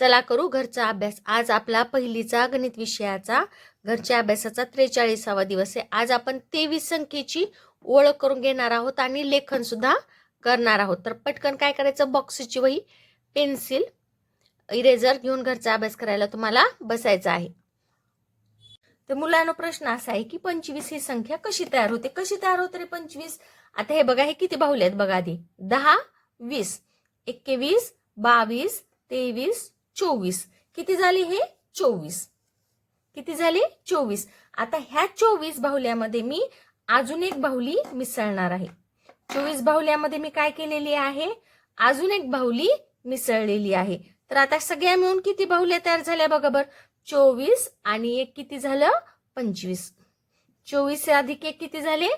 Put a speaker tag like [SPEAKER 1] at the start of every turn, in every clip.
[SPEAKER 1] चला करू घरचा अभ्यास. आज आपला पहिलीचा गणित विषयाचा घरच्या अभ्यासाचा त्रेचाळीसावा दिवस आहे. आज आपण तेवीस संख्येची ओळख करून घेणार आहोत आणि लेखन सुद्धा करणार आहोत. तर पटकन काय करायचं? बॉक्सची वही पेन्सिल इरेझर घेऊन घरचा अभ्यास करायला तुम्हाला बसायचं आहे. तर मुलांना प्रश्न असा आहे की पंचवीस ही संख्या कशी तयार होते? कशी तयार होते रे पंचवीस? आता हे बघा हे किती बाहुले आहेत बघा आधी. दहा वीस. एकवीस बावीस तेवीस चोवीस. किती झाले हे? चोवीस. किती झाले? चोवीस. आता ह्या चोवीस बाहुल्यामध्ये मी अजून एक बाहुली मिसळणार आहे. चोवीस बाहुल्यामध्ये मी काय केलेली आहे? अजून एक बाहुली मिसळलेली आहे. तर आता सगळ्या मिळून किती बाहुल्या तयार झाल्या बघा बर. चोवीस आणि एक किती झालं? पंचवीस. चोवीस अधिक एक किती झाले?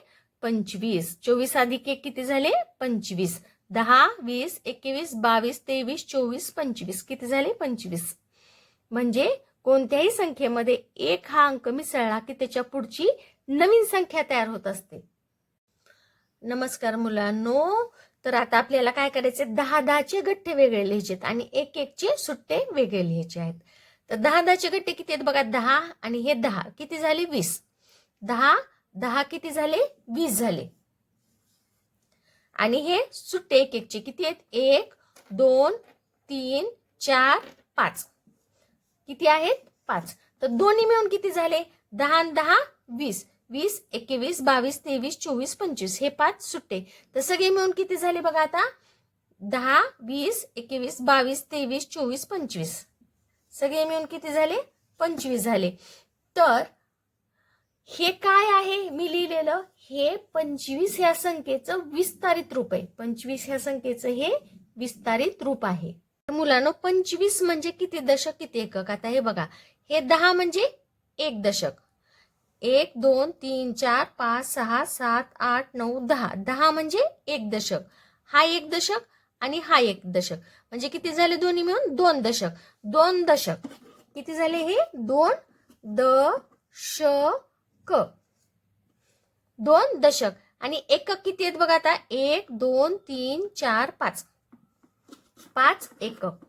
[SPEAKER 1] पंचवीस. चोवीस अधिक एक किती झाले? पंचवीस. दहा वीस एकवीस बावीस तेवीस चोवीस पंचवीस. किती झाले? पंचवीस. म्हणजे कोणत्याही संख्येमध्ये एक हा अंक मिसळला की त्याच्या पुढची नवीन संख्या तयार होत असते. नमस्कार मुलांनो. तर आता आपल्याला काय करायचे? दहा दहाचे गठ्ठे वेगळे लिहायचेत आणि एक एकचे सुट्टे वेगळे लिहायचे आहेत. तर दहा दहाचे गठ्ठे किती आहेत बघा? दहा आणि हे दहा. किती झाले? वीस. दहा दहा किती झाले? वीस झाले. आणि हे सुट्टे एक एकचे किती आहेत? एक दोन तीन चार पाच. किती आहेत? पाच. तर दोन्ही मिळून किती झाले? दहा दहा वीस. वीस एकवीस बावीस तेवीस चोवीस पंचवीस. हे पाच सुट्टे. तर सगळे मिळून किती झाले बघा आता? दहा वीस एकवीस बावीस तेवीस चोवीस पंचवीस. सगळे मिळून किती झाले? पंचवीस झाले. तर हे काय आहे? मी लिहिलेलं हे पंचवीस ह्या संख्येचं विस्तारित रूप आहे. पंचवीस ह्या संख्येचं हे विस्तारित रूप आहे. तर मुलांनो पंचवीस म्हणजे किती दशक किती एकक? आता हे बघा. हे दहा म्हणजे एक दशक. एक दोन तीन चार पाच सहा सात आठ नऊ दहा. दहा म्हणजे एक दशक. हा एक दशक आणि हा एक दशक. म्हणजे किती झाले दोन्ही मिळून? दोन दशक. दोन दशक. किती झाले हे? दोन द श क. दोन दशक. आणि एकक किती आहेत बघा आता? एक दोन तीन चार पाच. पाच एकक.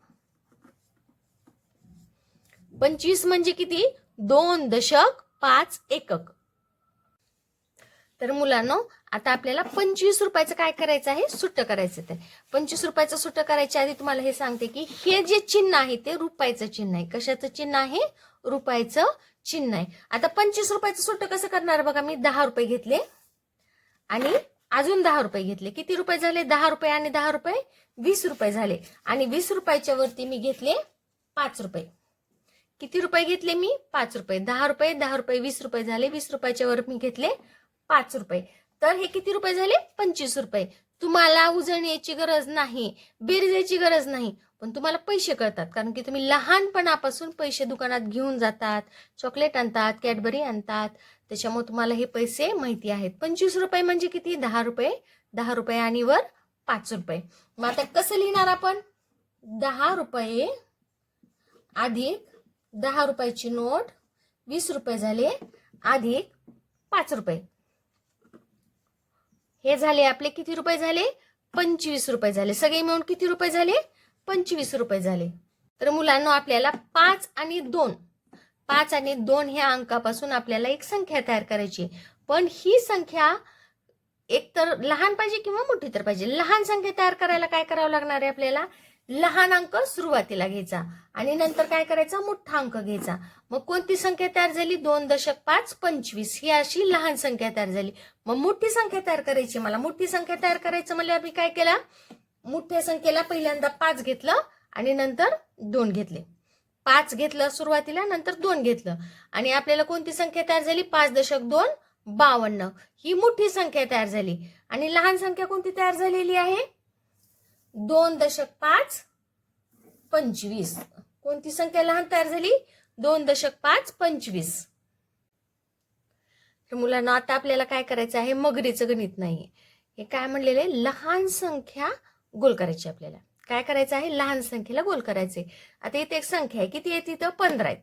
[SPEAKER 1] पंचवीस म्हणजे किती? दोन दशक पाच एकक. तर मुलांनो आता आपल्याला पंचवीस रुपयाचं काय करायचं आहे? सुट्ट करायचं ते पंचवीस रुपयाचं सुट्ट करायच्या आधी तुम्हाला हे सांगते की हे जे चिन्ह आहे ते रुपयाचं चिन्ह आहे. कशाचं चिन्ह आहे? रुपयाचं चिन्ह आहे. आता पंचवीस रुपयाचं सुट्ट कसं करणार बघा मी दहा रुपये घेतले. आणि अजून दहा रुपये घेतले. किती रुपये झाले? दहा रुपये आणि दहा रुपये वीस रुपये झाले. आणि वीस रुपयाच्या वरती मी घेतले पाच रुपये. किती रुपये घेतले मी? पाच रुपये. दहा रुपये दहा रुपये वीस रुपये झाले. वीस रुपयाच्या वर मी घेतले पाच रुपये. तर हे किती रुपये झाले? पंचवीस रुपये. तुम्हाला उजळण्याची गरज नाही बेरीज गरज नाही. पण तुम्हाला पैसे कळतात कारण की तुम्ही लहानपणापासून पैसे दुकानात घेऊन जातात चॉकलेट आणतात कॅडबरी आणतात त्याच्यामुळे तुम्हाला हे पैसे माहिती आहेत. पंचवीस रुपये म्हणजे किती? दहा रुपये. दहा रुपये आणि वर पाच रुपये. मग आता कसं लिहिणार आपण? दहा रुपये अधिक दहा रुपयाची नोट वीस रुपये झाले अधिक पाच रुपये. हे झाले आपले किती रुपये झाले? पंचवीस रुपये झाले. सगळे मिळून किती रुपये झाले? पंचवीस रुपये झाले. तर मुलांना आपल्याला पाच आणि दोन. पाच आणि दोन ह्या अंकापासून आपल्याला एक संख्या तयार करायची आहे. पण ही संख्या एक तर लहान पाहिजे किंवा मोठी तर पाहिजे. लहान संख्या तयार करायला काय करावं लागणार आहे आपल्याला? लहान अंक सुरुवातीला घ्यायचा आणि नंतर काय करायचा? मोठा अंक घ्यायचा. मग कोणती संख्या तयार झाली? दोन दशक पाच पंचवीस. ही अशी लहान संख्या तयार झाली. मग मोठी संख्या तयार करायची. मला मोठी संख्या तयार करायचं म्हणजे आम्ही काय केलं? मोठ्या संख्येला पहिल्यांदा पाच घेतलं आणि नंतर दोन घेतले. पाच घेतलं सुरुवातीला नंतर दोन घेतलं. आणि आपल्याला कोणती संख्या तयार झाली? पाच दशक दोन बावन्न. ही मोठी संख्या तयार झाली. आणि लहान संख्या कोणती तयार झालेली आहे? दोन दशक पाच पंचवीस. कोणती संख्या लहान तयार झाली? दोन दशक पाच पंचवीस. तर मुलांना आता आपल्याला काय करायचं आहे? मगरीचं गणित नाही हे काय म्हणलेलं आहे? लहान संख्या गोल करायची आपल्याला. काय करायचं आहे? लहान संख्येला गोल करायचे. आता इथे एक संख्या आहे. किती आहे तिथं पंधरा आहेत.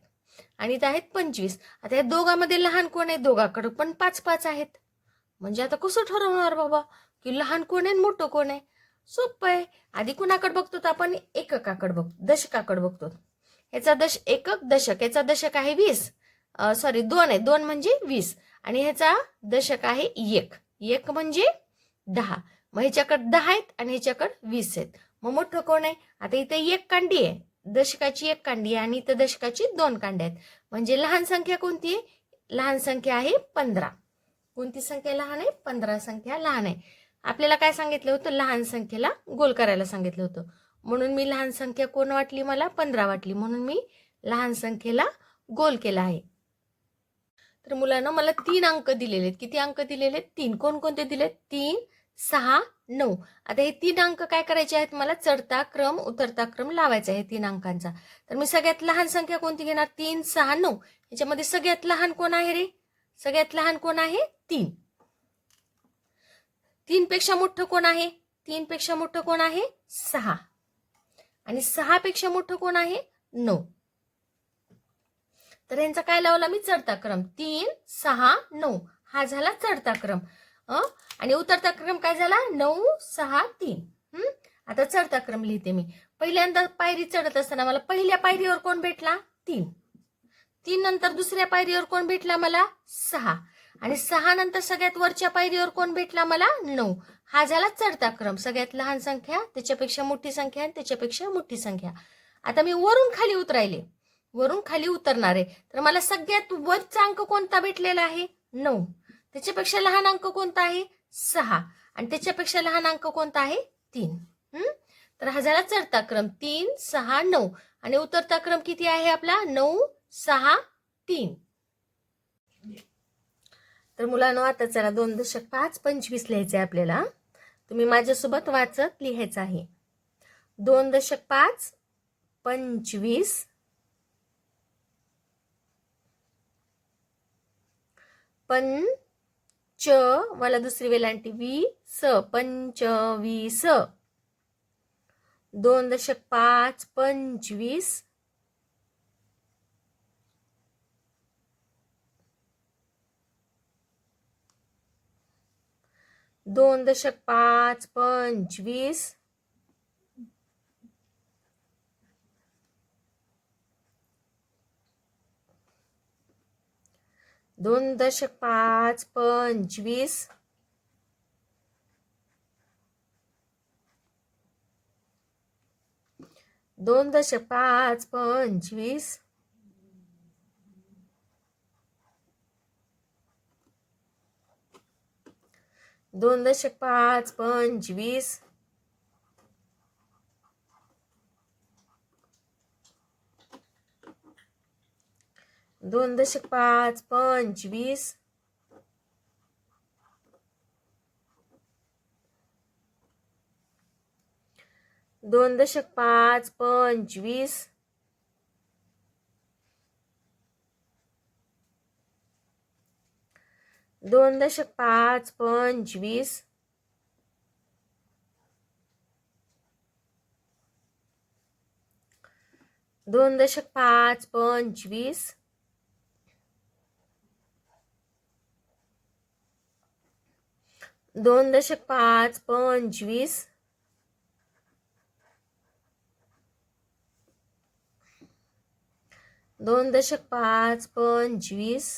[SPEAKER 1] आणि इथं आहेत पंचवीस. आता या दोघांमध्ये लहान कोण आहे? दोघाकडं पण पाच पाच आहेत. म्हणजे आता कसं ठरवणार बाबा? की लहान कोण आहे आणि मोठं कोण आहे? सोपं आहे. आधी कुणाकडे बघतो तर आपण एककाकडे बघतो दशकाकडे बघतो. ह्याचा दश एकक दशक. याचा दशक आहे वीस. सॉरी दोन आहे. दोन म्हणजे वीस. आणि ह्याचा दशक आहे एक. एक म्हणजे दहा. मग ह्याच्याकडे दहा आहेत आणि ह्याच्याकडे वीस आहेत. मग मोठं कोण आहे? आता इथे एक कांडी आहे. दशकाची एक कांडी आहे आणि इथं दशकाची दोन कांड्या आहेत. म्हणजे लहान संख्या कोणती आहे? लहान संख्या आहे पंधरा. कोणती संख्या लहान आहे? पंधरा संख्या लहान आहे. आपल्याला काय सांगितलं होतं? लहान संख्येला गोल करायला सांगितलं होतं. म्हणून मी लहान संख्या कोण वाटली मला? पंधरा वाटली. म्हणून मी लहान संख्येला गोल केला आहे. तर मुलांना मला तीन अंक दिलेले आहेत. किती अंक दिलेले आहेत? तीन. कोणकोणते दिलेत? तीन. सहा नऊ. आता हे तीन अंक काय करायचे आहेत? मला चढता क्रम उतरता क्रम लावायचा आहे तीन अंकांचा. तर मी सगळ्यात लहान संख्या कोणती घेणार? तीन सहा नऊ. याच्यामध्ये सगळ्यात लहान कोण आहे रे? सगळ्यात लहान कोण आहे? तीन. तीन पेक्षा मोठं कोण आहे? तीन पेक्षा मोठं कोण आहे? सहा. आणि सहा पेक्षा मोठं कोण आहे? नऊ. तर यांचा काय लावला? मी चढता क्रम. तीन सहा नऊ. हा झाला चढता क्रम. अं? आणि उतरता क्रम काय झाला? नऊ सहा तीन. हम्म आता चढता क्रम लिहिते मी. पहिल्यांदा पायरी चढत असताना मला पहिल्या पायरीवर कोण भेटला? तीन. तीन नंतर दुसऱ्या पायरीवर कोण भेटला मला? सहा. आणि सहा नंतर सगळ्यात वरच्या पायरीवर कोण भेटला मला? नऊ. हा झाला चढता क्रम सगळ्यात लहान संख्या त्याच्यापेक्षा मोठी संख्या आणि त्याच्यापेक्षा मोठी संख्या. आता मी वरून खाली उतरायले. वरून खाली उतरणार. आहे तर मला सगळ्यात वरचा अंक कोणता भेटलेला आहे? नऊ. त्याच्यापेक्षा लहान अंक कोणता आहे? सहा. आणि त्याच्यापेक्षा लहान अंक कोणता आहे? तीन. हम्म तर हा झाला चढता क्रम तीन सहा नऊ. आणि उतरता क्रम किती आहे आपला? नऊ सहा तीन. तर मुलांना आता चला दोन दशक पाच पंचवीस लिहायचे आहे आपल्याला. तुम्ही माझ्यासोबत वाचत लिहायचं आहे. दोन दशक पाच पंचवीस. च मला दुसरी वेलांटी वी स पंचवीस. दोन दशक पाच पंचवीस. दोन दशक पाच पंचवीस. दोन दशक पाच पंचवीस. दोन दशक पाच पंचवीस. दोन दशक पाच पंचवीस. दोन दशक पाच पंचवीस. दोन दशक पाच पंचवीस. दोन दशक पाच पंचवीस. दोन दशक पाच पंचवीस. दोन दशक पाच पंचवीस. दोन दशक पाच पंचवीस.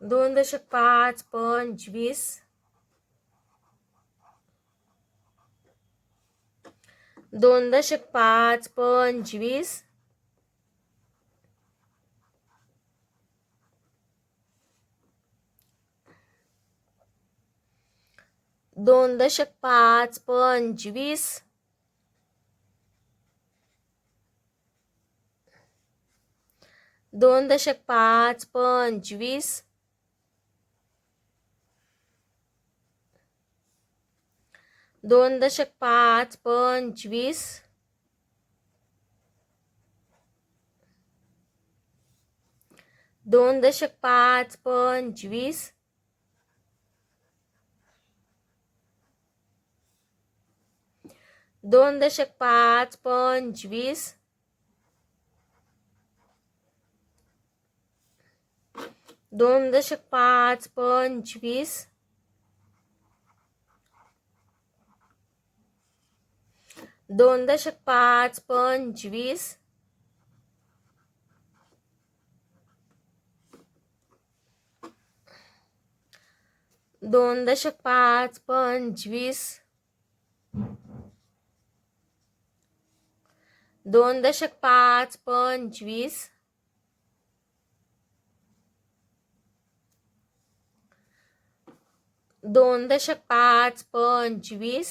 [SPEAKER 1] दोन दशक पाच पंचवीस. दोन दशक पाच पंचवीस. दोन दशक पाच पंचवीस. दोन दशक पाच पंचवीस. दोन दशक पाच पंचवीस. दोन दशक पाच पंचवीस. दोन दशक पाच पंचवीस. दोन दशक पाच पंचवीस. दोन दशक पाच पंचवीस. दोन दशक पाच पंचवीस. दोन दशक पाच पंचवीस. दोन दशक पाच पंचवीस.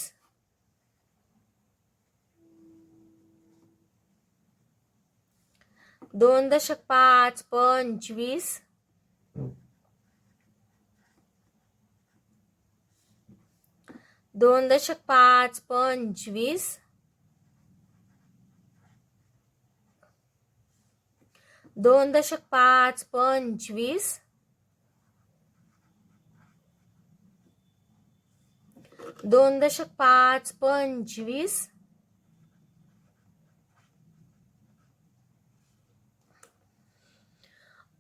[SPEAKER 1] दोन दशक पाच पंचवीस. दोन दशक पाच पंचवीस. दोन दशक पाच पंचवीस. दोन दशक पाच पंचवीस.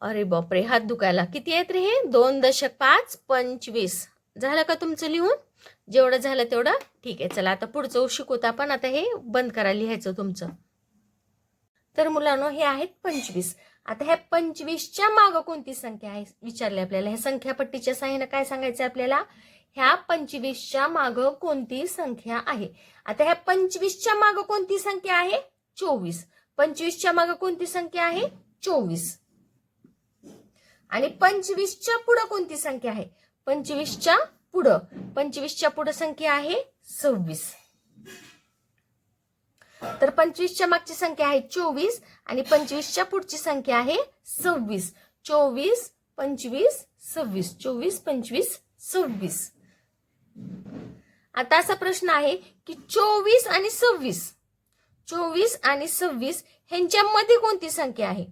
[SPEAKER 1] अरे बापरे हात दुखायला. किती आहेत रे हे? दोन दशक पाच पंचवीस. झालं का तुमचं लिहून? जेवढं झालं तेवढं? ठीक आहे चला आता पुढचं शिकवत आपण. आता हे बंद करा लिहायचं तुमचं. तर मुलांनो हे आहेत पंचवीस. आता ह्या पंचवीसच्या मागं कोणती संख्या आहे? विचारले आपल्याला. ह्या संख्यापट्टीच्या साह्यानं काय सांगायचं आपल्याला? ह्या पंचवीसच्या मागं कोणती संख्या आहे? आता ह्या पंचवीसच्या मागं कोणती संख्या आहे? चोवीस. पंचवीसच्या मागं कोणती संख्या आहे? चोवीस. आणि पंचवीसच्या पुढं कोणती संख्या आहे? पंचवीसच्या पुढं. पंचवीसच्या पुढं संख्या आहे सव्वीस. तर पंचवीसच्या मागची संख्या आहे चोवीस आणि पंचवीसच्या पुढची संख्या आहे सव्वीस. चोवीस पंचवीस सव्वीस. चोवीस पंचवीस सव्वीस. आता असा प्रश्न आहे की चोवीस आणि सव्वीस. चोवीस आणि सव्वीस ह्यांच्यामध्ये कोणती संख्या आहे?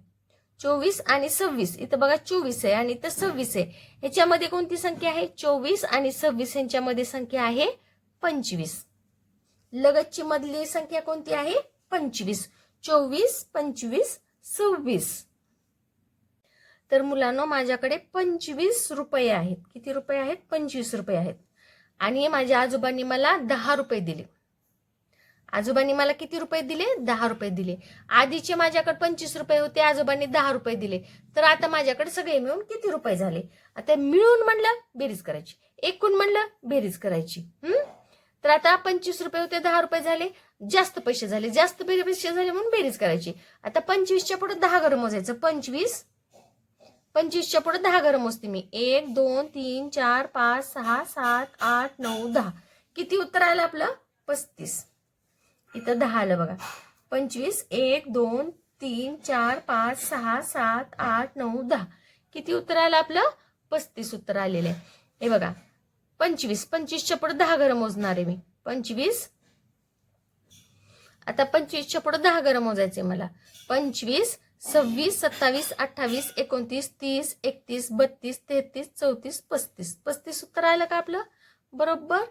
[SPEAKER 1] चोवीस आणि सव्वीस. इथं बघा चोवीस आहे आणि इथं सव्वीस आहे. ह्याच्यामध्ये कोणती संख्या आहे? चोवीस आणि सव्वीस यांच्यामध्ये संख्या आहे पंचवीस. लगतची मधली संख्या कोणती आहे? पंचवीस. चोवीस पंचवीस सव्वीस. तर मुलांनो माझ्याकडे पंचवीस रुपये आहेत. किती रुपये आहेत? पंचवीस रुपये आहेत. आणि माझ्या आजोबांनी मला दहा रुपये दिले. आजोबांनी मला किती रुपये दिले? दहा रुपये दिले. आधीचे माझ्याकडे पंचवीस रुपये होते आजोबांनी दहा रुपये दिले. तर आता माझ्याकडे सगळे मिळून किती रुपये झाले? आता मिळून म्हणलं बेरीज करायची. एकूण म्हणलं बेरीज करायची. हम्म तर आता पंचवीस रुपये होते दहा रुपये झाले. जास्त पैसे झाले जास्त पैसे झाले म्हणून बेरीज करायची. आता पंचवीसच्या पुढे दहा घर मोजायचं. पंचवीस पंचवीसच्या पुढे दहा घर मोजते मी. एक दोन तीन चार पाच सहा सात आठ नऊ दहा. किती उत्तर आलं आपलं? पस्तीस. इथं दहा आलं बघा. पंचवीस एक दोन तीन चार पाच सहा सात आठ नऊ दहा. किती उत्तर आलं आपलं? पस्तीस उत्तर आलेलं. आहे हे बघा. पंचवीस पंचवीसच्या पुढे दहा घर मोजणार आहे मी. पंचवीस. आता पंचवीसच्या पुढे दहा घर मोजायचे मला. पंचवीस सव्वीस सत्तावीस अठ्ठावीस एकोणतीस तीस एकतीस बत्तीस तेहतीस चौतीस पस्तीस. पस्तीस उत्तर आलं का आपलं? बरोबर?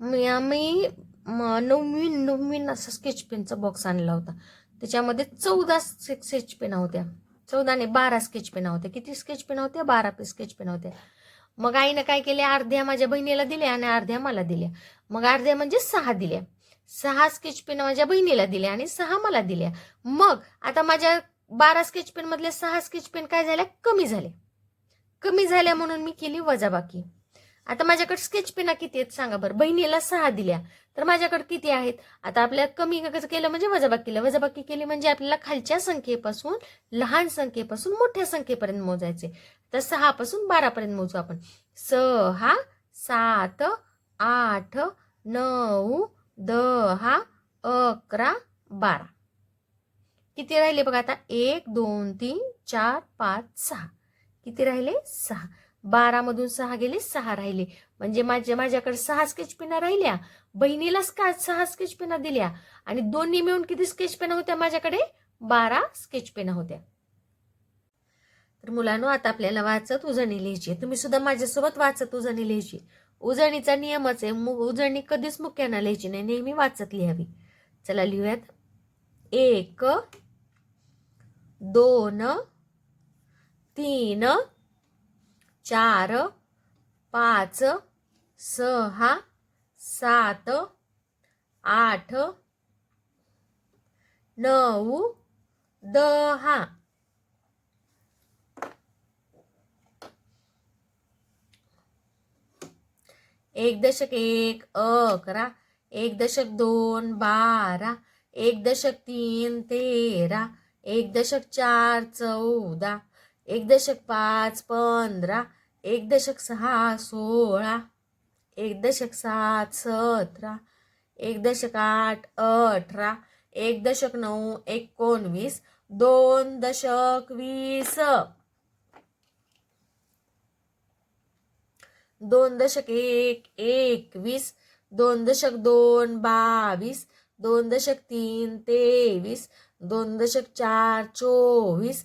[SPEAKER 1] मी आम्ही नववी नववीन असा स्केच पेनचा बॉक्स आणला होता. त्याच्यामध्ये चौदा स्केच पेन होत्या. चौदा आणि बारा स्केच पेना होत्या. किती स्केच पेन होत्या? बारा पे स्केच पेन होत्या. मग आईनं काय केले? अर्ध्या माझ्या बहिणीला दिल्या आणि अर्ध्या मला दिल्या. मग अर्ध्या म्हणजे सहा दिल्या. सहा स्केच पेन माझ्या बहिणीला दिल्या आणि सहा मला दिल्या. मग आता माझ्या बारा स्केच पेन मधल्या सहा स्केच पेन काय झाल्या? कमी झाले कमी झाल्या म्हणून मी केली वजाबाकी. आता माझ्याकडे स्केच पेना किती आहेत सांगा बरं. बहिणीला सहा दिल्या. तर माझ्याकडे किती आहेत? आता आपल्या कमी कसं केलं म्हणजे वजाबाकी केलं. वजाबाकी केली म्हणजे आपल्याला खालच्या संख्येपासून लहान संख्येपासून मोठ्या संख्येपर्यंत मोजायचे. तर सहापासून बारापर्यंत मोजू आपण. सहा सात आठ नऊ दहा अकरा बारा. किती राहिले बघा आता? एक दोन तीन चार पाच सहा. किती राहिले? सहा. बारामधून सहा गेले सहा राहिले. म्हणजे माझ्या माझ्याकडे सहा स्केच पेना राहिल्या. बहिणीला स्का सहा स्केच पेना दिल्या? आणि दोन्ही मिळून किती स्केच पेना होत्या माझ्याकडे? बारा स्केच पेना होत्या. तर मुलांनो आता आपल्याला वाचत उजळणी लिहायची आहे. तुम्ही सुद्धा माझ्यासोबत वाचत उजळणी लिहायची उजळणीचा नियमच आहे. मु- उजळणी कधीच मुख्यानं लिहायची नाही. नेहमी वाचत लिहावी. चला लिहूयात. एक दोन तीन चार पाच सहा सात आठ नऊ दहा. एक दशक एक अकरा. एक दशक दोन बारा. एक दशक तीन तेरा. एक दशक चार चौदा. एक दशक पाच पंधरा एक दशक सहा सोळा एक दशक सात सतरा एक दशक आठ अठरा एक दशक नऊ एकोणवीस दोन दशक वीस. दोन दशक एक एकवीस दोन दशक दोन बावीस दोन दशक तीन तेवीस दोन दशक चार चोवीस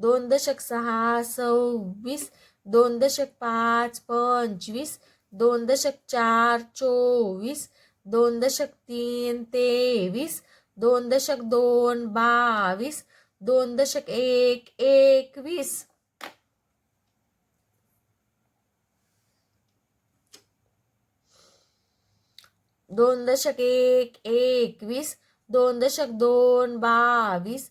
[SPEAKER 1] दोन दशक सहा सव्वीस दोन दशक पाच पंचवीस दोन दशक चार चोवीस दोन दशक तीन तेवीस दोन दशक दोन बावीस दोन दशक एक एकवीस. दोन दशक एक एकवीस दोन दशक दोन बावीस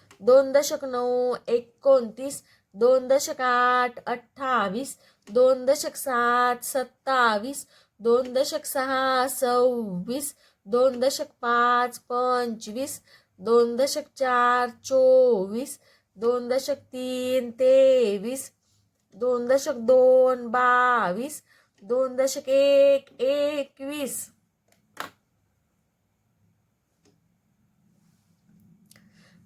[SPEAKER 1] दोन दशक नऊ एकोणतीस दोन दशक आठ अठ्ठावीस दोन दशक सात सत्तावीस दोन दशक सहा सव्वीस दोन दशक पाच पंचवीस दोन दशक चार चोवीस दोन दशक तीन तेवीस दोन दशक दोन बावीस दोन दशक एक एकवीस.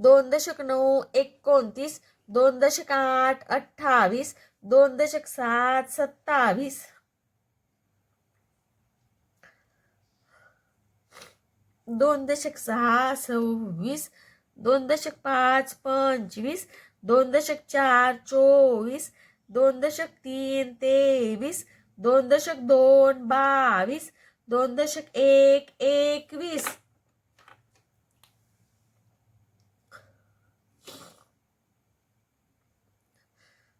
[SPEAKER 1] दोन दशक नऊ एकोणतीस दोन दशक आठ अठ्ठावीस दोन दशक सात सत्तावीस. दोन दशक सहा सव्वीस दोन दशक पाच पंचवीस दोन दशक चार चोवीस दोन दशक तीन तेवीस दोन दशक दोन बावीस दोन दशक एक एकवीस.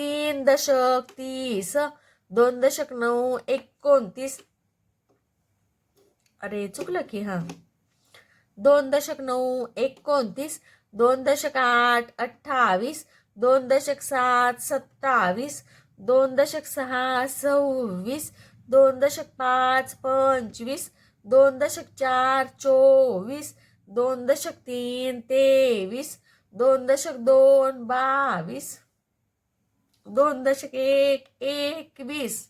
[SPEAKER 1] तीन दशक तीस दोन दशक नऊ एकोणतीस. अरे चुकलं की हा. दोन दशक नऊ एकोणतीस दोन दशक आठ अठ्ठावीस दोन दशक सात सत्तावीस दोन दशक सहा सव्वीस दोन दशक पाच पंचवीस दोन दशक चार चोवीस दोन दशक तीन तेवीस दोन दशक दोन बावीस. दोन दशक एक एकवीस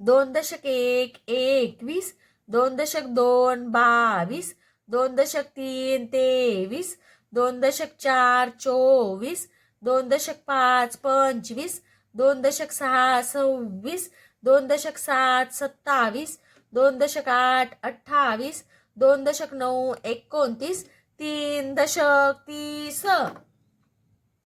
[SPEAKER 1] दोन दशक एक एकवीस दोन दशक दोन बावीस. दोन दशक तीन तेवीस. दोन दशक चार चोवीस. दोन दशक पाच पंचवीस. दोन दशक सहा सव्वीस दोन दशक सात सत्तावीस दोन दशक आठ अठ्ठावीस दोन दशक नऊ एकोणतीस तीन दशक तीस.